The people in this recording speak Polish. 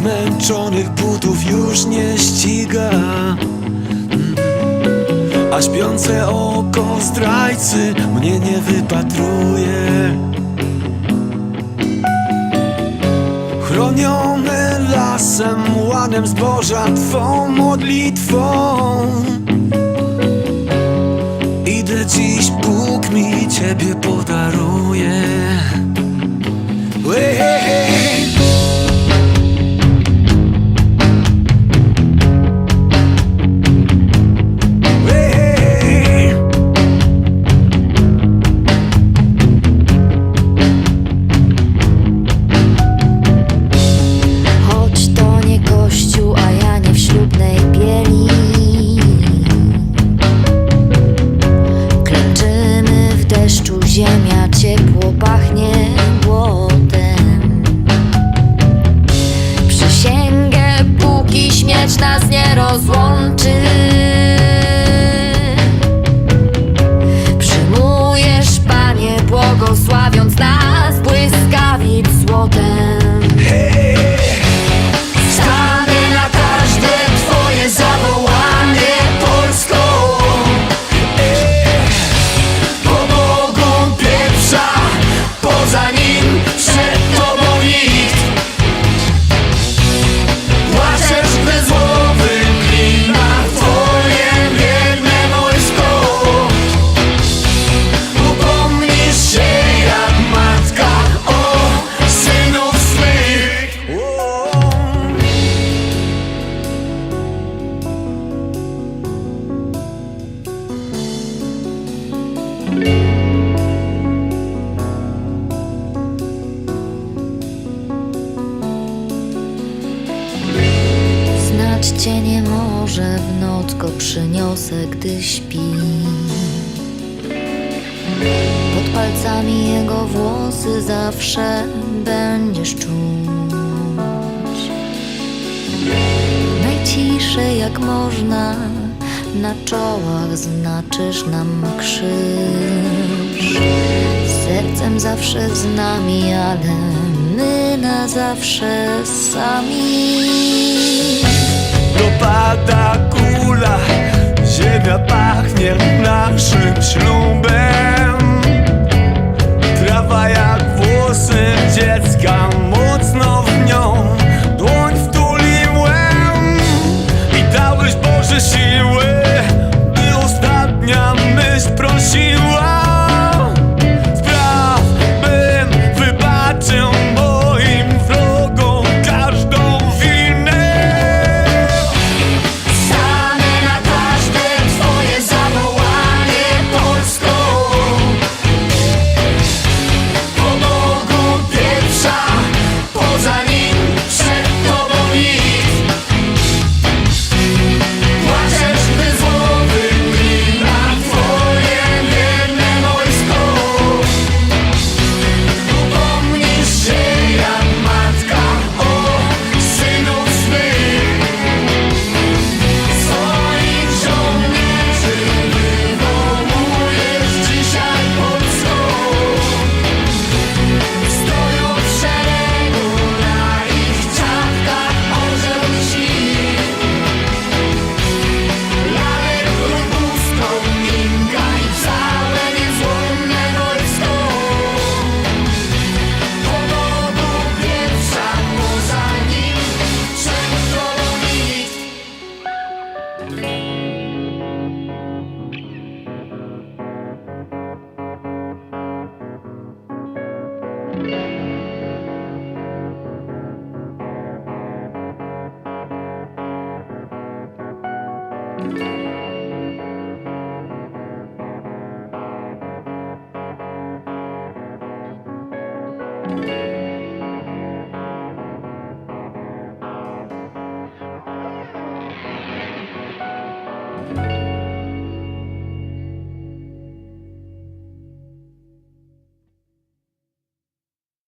zmęczonych butów już nie ściga. Mm. A śpiące oko zdrajcy mnie nie wypatruje. Chroniony lasem, ładem zboża, twą modlitwą. Idę dziś, Bóg mi ciebie podaruje. cię nie może w noc go przyniosę, gdy śpi. Pod palcami jego włosy zawsze będziesz czuć. Najciszej jak można na czołach znaczysz nam krzyż. Sercem zawsze z nami, ale my na zawsze sami pada kula Ziemia pachnie naszym ślubem.